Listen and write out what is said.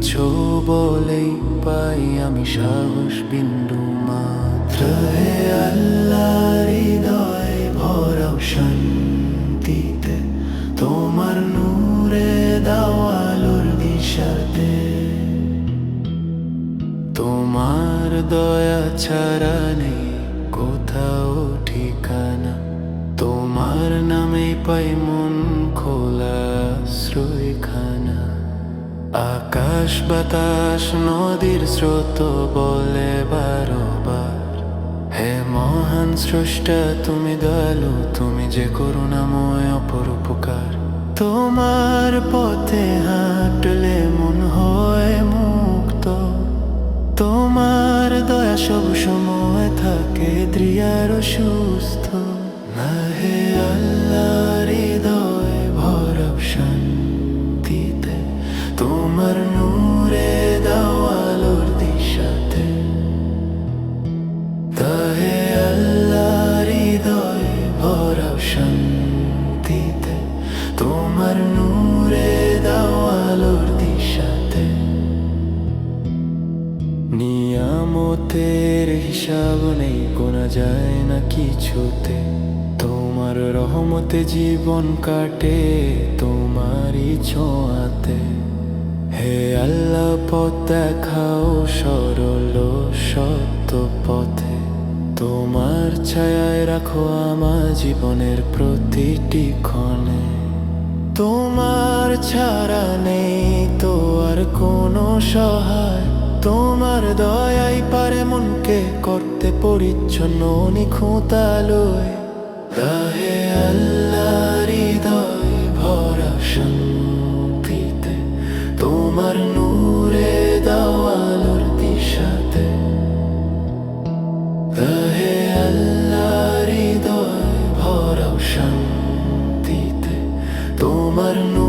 আছো বলেই পাই আমি সাহস বিন্দু মাত্র। হে আল্লাহ হৃদয়, ভরাও শান্তিতে। তোমার নূরে দাও আলোর দিশাতে। তোমার দয়া ছাড়া নেই কোথাও ঠিকানা। তোমার নামে পাই মন খোলা। আকাশ বাতাস নদীর স্রোত বলে বারবার। হে মহান স্রষ্টা, তুমি দয়ালু, তুমি যে করুণাময় অপর উপকার। তোমার পথে হাঁটলে মন হয় মুক্ত। তোমার দয়া সব সময় থাকে, দৃঢ় সুস্থ না হে আল্লাহ তোমার নূরে দাও আলোর দিশাতে। নিয়ামতের হিসাব নেই, গোনা যায় না কিছুতে। তোমার রহমতে জীবন কাটে তোমারই ছোঁয়াতে। হে আল্লাহ, পথ দেখাও সরল সত্য পথে। তোমার ছায়ায় রাখো আমার জীবনের প্রতিটি ক্ষণে। তোমার ছাড়া নেই তো আর কোনো সহায়। তোমার দয়াই পারে মনকে করতে পরিচ্ছন্ন নিখুঁতালয় দাহে আল্লাহ হৃদয় ভরা শান্তিতে তোমার but I'm